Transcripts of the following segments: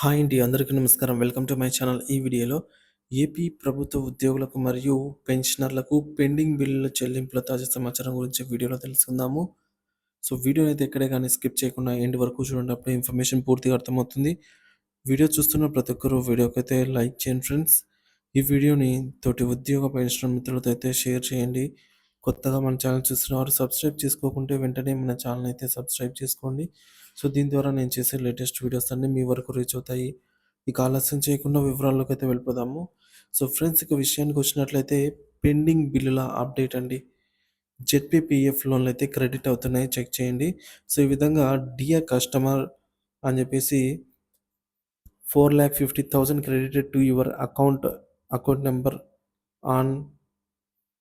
Hi అండి అందరికీ నమస్కారం. Welcome to my channel. ఈ వీడియోలో ఏపీ ప్రభుత్వ ఉద్యోగులకు మరియు పెన్షనర్లకు పెండింగ్ బిల్లుల చెల్లింపుల తాజా సమాచారం గురించి వీడియోలో తెలుసుకుందాము. సో వీడియోని అయితే ఎక్కడే కానీ స్కిప్ చేయకుండా ఎండ్ వరకు చూడండి ఇన్ఫర్మేషన్ పూర్తిగా అర్థమవుతుంది. వీడియో చూస్తున్న ప్రతి ఒక్కరూ వీడియోకి అయితే లైక్ చేయండి ఫ్రెండ్స్. ఈ వీడియోని తోటి ఉద్యోగ పెన్షన్ మిత్రులతో అయితే షేర్ చేయండి. కొత్తగా మన ఛానల్ చూస్తున్నవారు సబ్స్క్రైబ్ చేసుకోకుంటే వెంటనే మన ఛానల్ అయితే సబ్స్క్రైబ్ చేసుకోండి. సో దీని ద్వారా నేను చేసే లేటెస్ట్ వీడియోస్ అన్నీ మీ వరకు రీచ్ అవుతాయి. ఇక ఆలస్యం చేయకుండా వివరాల్లోకి అయితే వెళ్ళిపోదాము. సో ఫ్రెండ్స్ ఇక విషయానికి వచ్చినట్లయితే పెండింగ్ బిల్లుల అప్డేట్ అండి. జెడ్పీపీఎఫ్ లోన్లు అయితే క్రెడిట్ అవుతున్నాయి. చెక్ చేయండి. సో ఈ విధంగా డియర్ కస్టమర్ అని చెప్పేసి four lakh fifty thousand credited to your account account number on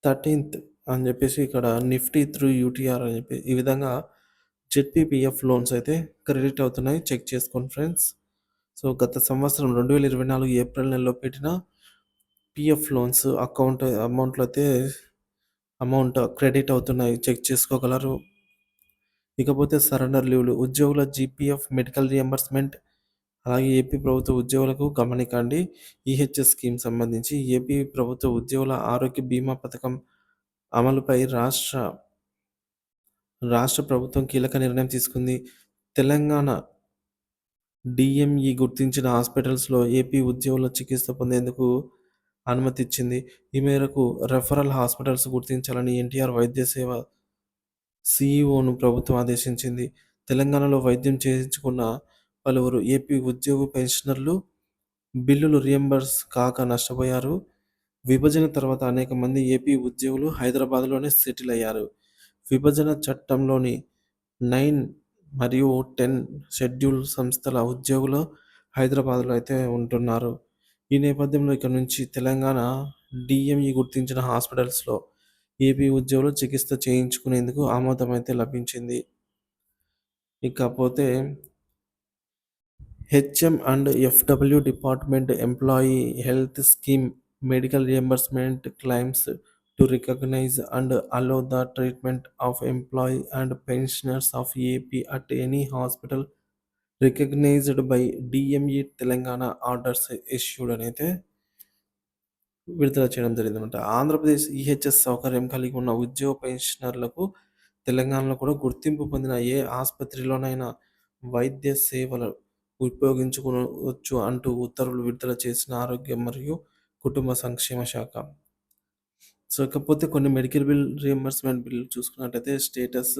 thirteenth అని చెప్పేసి ఇక్కడ నిఫ్టీ త్రూ యూటీఆర్ అని చెప్పి ఈ విధంగా జెడ్పీపీఎఫ్ లోన్స్ అయితే క్రెడిట్ అవుతున్నాయి. చెక్ చేసుకోండి ఫ్రెండ్స్. సో గత సంవత్సరం రెండు వేల ఇరవై నాలుగు ఏప్రిల్ నెలలో పెట్టిన పిఎఫ్ లోన్స్ అకౌంట్ అమౌంట్లో అయితే అమౌంట్ క్రెడిట్ అవుతున్నాయి. చెక్ చేసుకోగలరు. ఇకపోతే సరెండర్ లీవ్లు. ఉద్యోగుల జీపీఎఫ్ మెడికల్ రియంబర్స్మెంట్ అలాగే ఏపీ ప్రభుత్వ ఉద్యోగులకు గమనికండి. ఈహెచ్ఎస్ స్కీమ్ సంబంధించి ఏపీ ప్రభుత్వ ఉద్యోగుల ఆరోగ్య బీమా పథకం అమలుపై రాష్ట్ర రాష్ట్ర ప్రభుత్వం కీలక నిర్ణయం తీసుకుంది. తెలంగాణ డిఎంఈ గుర్తించిన హాస్పిటల్స్లో ఏపీ ఉద్యోగుల చికిత్స పొందేందుకు అనుమతి ఇచ్చింది ఈ మేరకు రెఫరల్ హాస్పిటల్స్ గుర్తించాలని ఎన్టీఆర్ వైద్య సేవ సిఇఓను ప్రభుత్వం ఆదేశించింది. తెలంగాణలో వైద్యం చేయించుకున్న పలువురు ఏపీ ఉద్యోగ పెన్షనర్లు బిల్లులు రియంబర్స్ కాక నష్టపోయారు. విభజన తర్వాత అనేక మంది ఏపీ ఉద్యోగులు హైదరాబాద్లోనే సెటిల్ అయ్యారు. విభజన చట్టంలోని నైన్ మరియు టెన్ షెడ్యూల్ సంస్థల ఉద్యోగులు హైదరాబాద్లో అయితే ఉంటున్నారు. ఈ నేపథ్యంలో ఇక్కడ నుంచి తెలంగాణ డిఎంఈ గుర్తించిన హాస్పిటల్స్లో ఏపీ ఉద్యోగులు చికిత్స చేయించుకునేందుకు ఆమోదం అయితే లభించింది. ఇకపోతే HM and FW department employee health scheme medical reimbursement claims to recognize and allow the treatment of employee and pensioners of AP at any hospital recognized by DME Telangana orders issued అయితే విడుదల చేయడం జరిగిందన్నమాట. Andhra Pradesh EHS సౌకర్యం కలిగి ఉన్న ఉద్యోగ పెన్షనర్లకు తెలంగాణలో కూడా గుర్తింపు పొందిన ఏ ఆసుపత్రిలోనైనా వైద్య సేవలు ఉపయోగించుకోవచ్చు అంటూ ఉత్తర్వులు విడుదల చేసిన ఆరోగ్యం మరియు కుటుంబ సంక్షేమ శాఖ. సో ఇకపోతే కొన్ని మెడికల్ బిల్ రియంబర్స్మెంట్ బిల్ చూసుకున్నట్టయితే status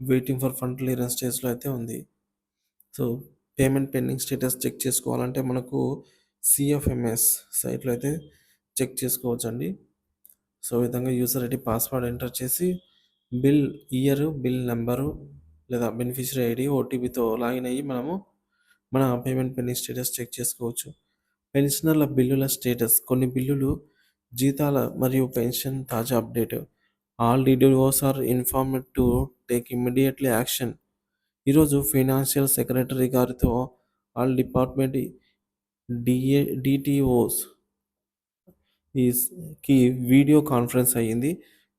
waiting for fund clearance స్టేజ్లో అయితే ఉంది. So payment pending status check చేసుకోవాలంటే మనకు సిఎఫ్ఎంఎస్ సైట్లో అయితే చెక్ చేసుకోవచ్చు అండి సో విధంగా యూజర్ ఐడి పాస్వర్డ్ ఎంటర్ చేసి బిల్ ఇయర్ బిల్ నెంబరు లేదా బెనిఫిషరీ ఐడి ఓటీపీతో లాగిన్ అయ్యి మనము మన పేమెంట్ పెండింగ్ స్టేటస్ చెక్ చేసుకోవచ్చు. పెన్షనర్ల బిల్లుల స్టేటస్. కొన్ని బిల్లులు జీతాల మరియు పెన్షన్ తాజా update. All DDOs are informed to take immediately action. ఈరోజు ఫైనాన్షియల్ సెక్రటరీ గారితో ఆల్ డిపార్ట్మెంట్ డిఏ డిటిఓస్కి వీడియో కాన్ఫరెన్స్ అయ్యింది.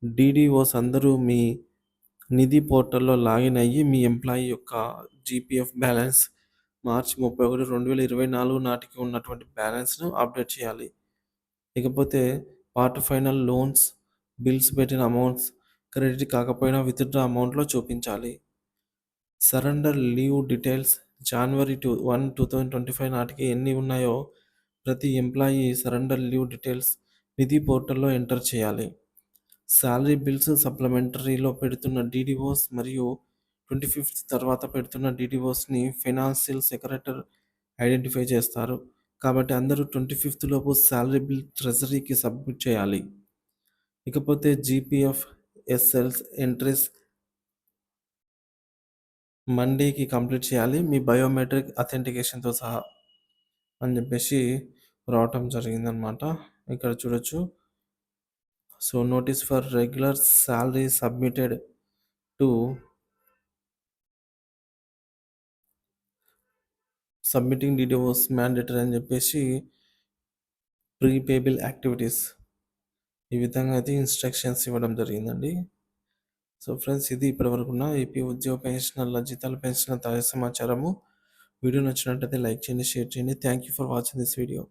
డిడిఓస్ అందరూ మీ నిధి పోర్టల్లో లాగిన్ అయ్యి మీ ఎంప్లాయీ యొక్క జీపీఎఫ్ బ్యాలెన్స్ మార్చి ముప్పై ఒకటి రెండు వేల ఇరవై నాలుగు నాటికి ఉన్నటువంటి బ్యాలెన్స్ను అప్డేట్ చేయాలి. ఇకపోతే పార్ట్ ఫైనల్ లోన్స్ బిల్స్ పెట్టిన అమౌంట్స్ క్రెడిట్ కాకపోయినా విత్డ్రా అమౌంట్లో చూపించాలి. సరెండర్ లీవ్ డీటెయిల్స్ జనవరి two one two thousand twenty five నాటికి ఎన్ని ఉన్నాయో ప్రతి ఎంప్లాయీ సరెండర్ లీవ్ డీటెయిల్స్ నిధి పోర్టల్లో ఎంటర్ చేయాలి. శాలరీ బిల్స్ సప్లిమెంటరీలో పెడుతున్న డీడీఓస్ మరియు ట్వంటీ ఫిఫ్త్ తర్వాత పెడుతున్న డీడీఓస్ని ఫైనాన్షియల్ సెక్రటరీ ఐడెంటిఫై చేస్తారు. కాబట్టి అందరూ ట్వంటీ ఫిఫ్త్ లోపు శాలరీ బిల్ ట్రెజరీకి సబ్మిట్ చేయాలి. ఇకపోతే జీపీఎఫ్ ఎస్ఎల్స్ ఎంట్రీస్ మండేకి కంప్లీట్ చేయాలి. మీ బయోమెట్రిక్ అథెంటికేషన్తో సహా అని చెప్పేసి రావటం జరిగిందనమాట. ఇక్కడ చూడొచ్చు. So notice for regular salary submitted to submitting details mandatory అని చెప్పేసి ప్రీపేబుల్ యాక్టివిటీస్. ఈ విధంగా అయితే ఇన్స్ట్రక్షన్స్ ఇవ్వడం జరిగిందండి. సో ఫ్రెండ్స్ ఇది ఇప్పటివరకు ఉన్న ఏపీ ఉద్యోగ పెన్షనర్ల జీతాల పెన్షన్ తాజా సమాచారము. వీడియో నచ్చినట్లయితే లైక్ చేయండి షేర్ చేయండి. Thank you for watching this video